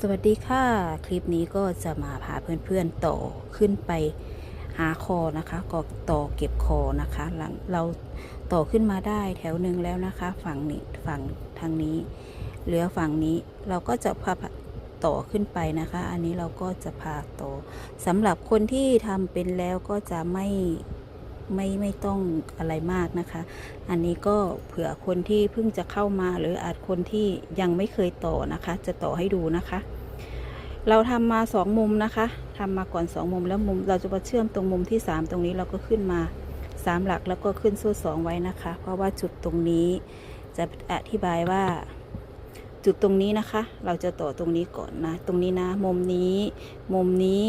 สวัสดีค่ะ คลิปนี้ก็จะมาพาเพื่อนๆต่อขึ้นไปหาคอนะคะก็ต่อเก็บคอนะคะหลังเราต่อขึ้นมาได้แถวหนึ่งแล้วนะคะ ฝั่งนี้ฝั่งทางนี้ เหลือฝั่งนี้เราก็จะพาต่อขึ้นไปนะคะ อันนี้เราก็จะพาต่อสำหรับคนที่ทำเป็นแล้วก็จะไม่ ไม่ไม่ต้องอะไรมากนะคะ อันนี้ก็เผื่อคนที่เพิ่งจะเข้ามาหรืออาจคนที่ยังไม่เคยต่อนะคะ จะต่อให้ดูนะคะ เราทำมาสองมุมนะคะทำมาก่อนสองมุมแล้วมุมเราจะมาเชื่อมตรงมุมที่สามตรงนี้เราก็ขึ้นมาสามหลักแล้วก็ขึ้นโซ่สองไว้นะคะ เพราะว่าจุดตรงนี้จะอธิบายว่าจุดตรงนี้นะคะ เราจะต่อตรงนี้ก่อนนะ ตรงนี้นะ มุมนี้ มุมนี้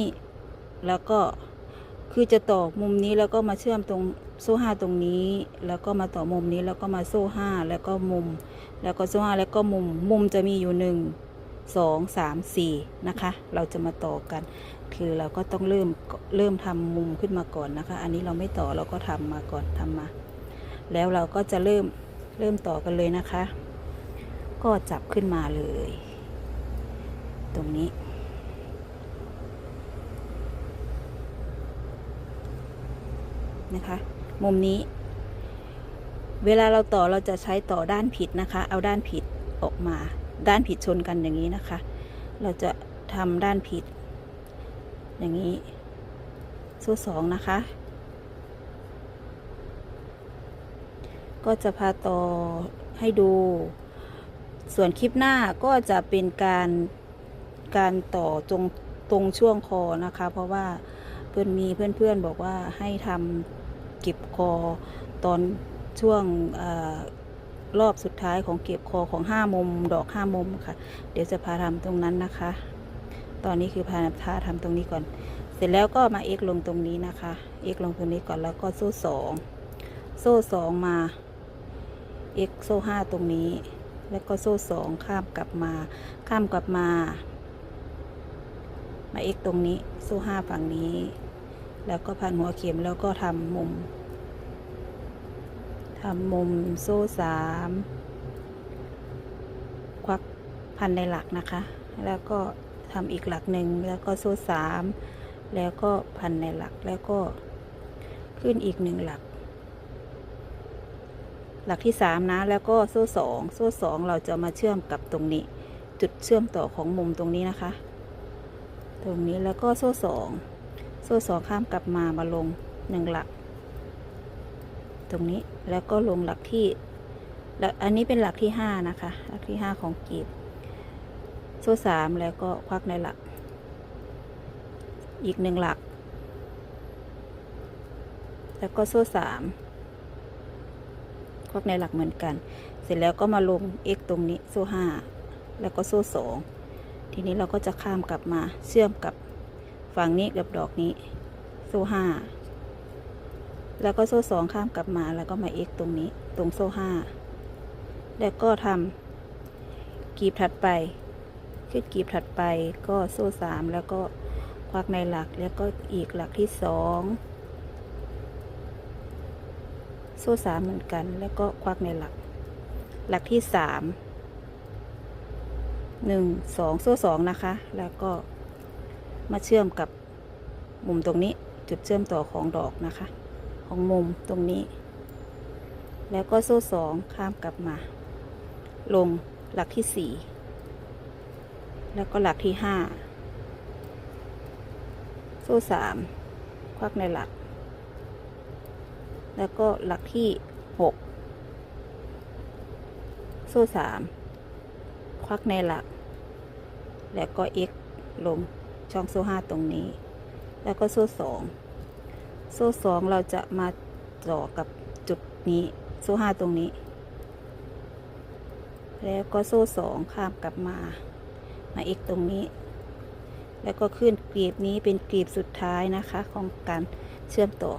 แล้วก็ คือจะต่อมุมนี้แล้วก็มาเชื่อมตรงโซ่ห้าตรงนี้ แล้วก็มาต่อมุมนี้แล้วก็มาโซ่ห้าแล้วก็มุม แล้วก็โซ่ห้าแล้วก็มุม มุมจะมีอยู่หนึ่งสองสามสี่นะคะ เราจะมาต่อกัน คือเราก็ต้องเริ่มเริ่มทำมุมขึ้นมาก่อนนะคะ อันนี้เราไม่ต่อเราก็ทำมาก่อนทำมา แล้วเราก็จะเริ่มเริ่มต่อกันเลยนะคะ ก็จับขึ้นมาเลย ตรงนี้ นะคะ มุมนี้ เวลาเราต่อเราจะใช้ต่อด้านผิดนะคะ เอาด้านผิดออกมา ด้านผิดชนกันอย่างนี้นะคะ เราจะทำด้านผิด อย่างนี้โซ่สองนะคะ ก็จะพาต่อให้ดู ส่วนคลิปหน้าก็จะเป็นการการต่อตรงตรงช่วงคอนะคะ เพราะว่า พื่อนมีเพื่อนๆบอกว่าให้ทำเก็บคอตอนช่วงอรอบสุดท้ายของเก็บคอของห้ามุมดอกห้ามุมค่ะ เดี๋ยวจะพาทำตรงนั้นนะคะ ตอนนี้คือพาพาทำตรงนี้ก่อน เสร็จแล้วก็มาเอ็กลงตรงนี้นะคะ เอ็กลงตรงนี้ก่อนแล้วก็โซ่สองโซ่สองมาเอ็กโซ่ห้าตรงนี้ แล้วก็โซ่สองข้ามกลับมา ข้ามกลับมา มาเอ็กตรงนี้ โซ่ห้าฝั่งนี้ แล้วก็พันหัวเข็มแล้วก็ทำมุมทำมุมโซ่สามควักพันในหลักนะคะ แล้วก็ทำอีกหลักหนึ่งแล้วก็โซ่สามแล้วก็พันในหลักแล้วก็ขึ้นอีกหนึ่งหลัก หลักที่สามนะแล้วก็โซ่สองโซ่สองเราจะมาเชื่อมกับตรงนี้ จุดเชื่อมต่อของมุมตรงนี้นะคะ ตรงนี้แล้วก็โซ่สอง โซ่สองข้ามกลับมามาลงหนึ่งหลัก ตรงนี้แล้วก็ลงหลักที่แล้วอันนี้เป็นหลักที่ห้านะคะ หลักที่ห้าของกีบโซ่สามแล้วก็ควักในหลัก อีกหนึ่งหลัก แล้วก็โซ่สามควักในหลักเหมือนกัน เสร็จแล้วก็มาลง x ตรงนี้โซ่ห้าแล้วก็โซ่สองทีนี้เราก็จะข้ามกลับมาเชื่อมกับ ฝั่งนี้กับดอกนี้ โซ่ห้าแล้วก็โซ่สองข้ามกลับมาแล้วก็มา x ตรงนี้ตรงโซ่ห้าแล้วก็ทำกีบถัดไป ขึ้นกีบถัดไปก็โซ่สามแล้วก็ควักในหลักแล้วก็อีกหลักที่สองโซ่สามเหมือนกันแล้วก็ควักในหลัก หลักที่สามหนึ่งสองโซ่สองนะคะ แล้วก็ มาเชื่อมกับมุมตรงนี้จุดเชื่อมต่อของดอกนะคะ ของมุมตรงนี้ แล้วก็โซ่สองข้ามกลับมา ลงหลักที่สี่แล้วก็หลักที่ห้าโซ่สามควักในหลัก แล้วก็หลักที่หกโซ่สามควักในหลัก แล้วก็ x ลง ช่องโซ่ห้าตรงนี้ แล้วก็โซ่สองโซ่สองเราจะมาต่อกับจุดนี้โซ่ห้าตรงนี้ แล้วก็โซ่สองข้ามกลับมา มา x ตรงนี้ แล้วก็ขึ้นกลีบนี้เป็นกลีบสุดท้ายนะคะของการเชื่อมต่อ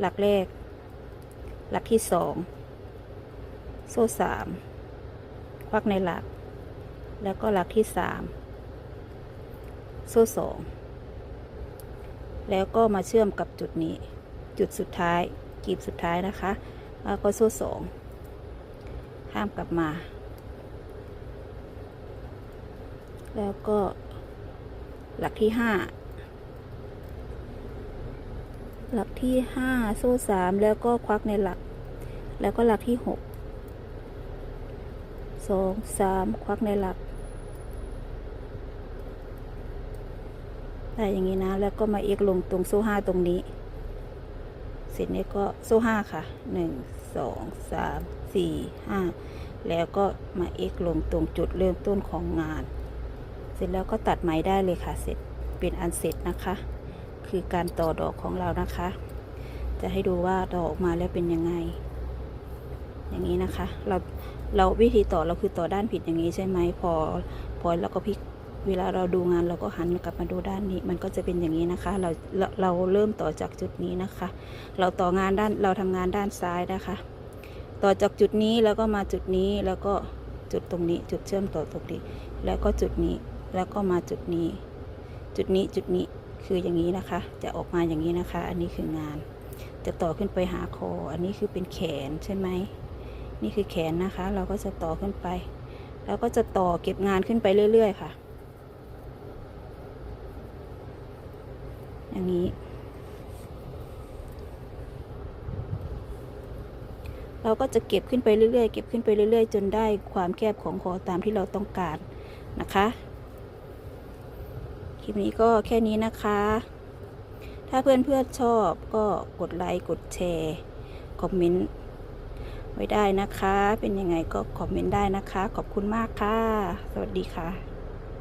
หลักแรก หลักที่สองโซ่สามควักในหลัก แล้วก็หลักที่สาม โซ่สองแล้วก็มาเชื่อมกับจุดนี้ จุดสุดท้ายกลีบสุดท้ายนะคะ แล้วก็โซ่สองข้ามกลับมา แล้วก็หลักที่ห้าหลักที่ห้าโซ่สามแล้วก็ควักในหลัก แล้วก็หลักที่หกสองสามควักในหลัก ได้อย่างนี้นะ แล้วก็มาเอ็กลงตรงโซ่ห้าตรงนี้ เสร็จนี้ก็โซ่ห้าค่ะหนึ่งสองสามสี่ห้าแล้วก็มาเอ็กลงตรงจุดเริ่มต้นของงาน เสร็จแล้วก็ตัดไหมได้เลยค่ะ เสร็จเป็นอันเสร็จนะคะ คือการต่อดอกของเรานะคะ จะให้ดูว่าดอกออกมาแล้วเป็นยังไง อย่างนี้นะคะ เราเราวิธีต่อเราคือต่อด้านผิดอย่างนี้ใช่ไหมพอพอเราก็พลิก เวลาเราดูงานเราก็หันกลับมาดูด้านนี้ มันก็จะเป็นอย่างนี้นะคะ เราเราเราเริ่มต่อจากจุดนี้นะคะ เราต่องานด้านเราทำงานด้านซ้ายนะคะ ต่อจากจุดนี้แล้วก็มาจุดนี้แล้วก็จุดตรงนี้ จุดเชื่อมต่อตรงนี้ แล้วก็จุดนี้แล้วก็มาจุดนี้ จุดนี้จุดนี้คืออย่างนี้นะคะ จะออกมาอย่างนี้นะคะ อันนี้คืองาน จะต่อขึ้นไปหาคอ อันนี้คือเป็นแขนใช่ไหมนี่คือแขนนะคะ เราก็จะต่อขึ้นไป แล้วก็จะต่อเก็บงานขึ้นไปเรื่อย ๆ ค่ะ อย่างนี้ เราก็จะเก็บขึ้นไปเรื่อยๆ เก็บขึ้นไปเรื่อยๆ จนได้ความแคบของคอตามที่เราต้องการนะคะ คลิปนี้ก็แค่นี้นะคะ ถ้าเพื่อนๆชอบก็กดไลค์ กดแชร์ คอมเมนต์ไว้ได้นะคะ เป็นยังไงก็คอมเมนต์ได้นะคะ ขอบคุณมากค่ะ สวัสดีค่ะ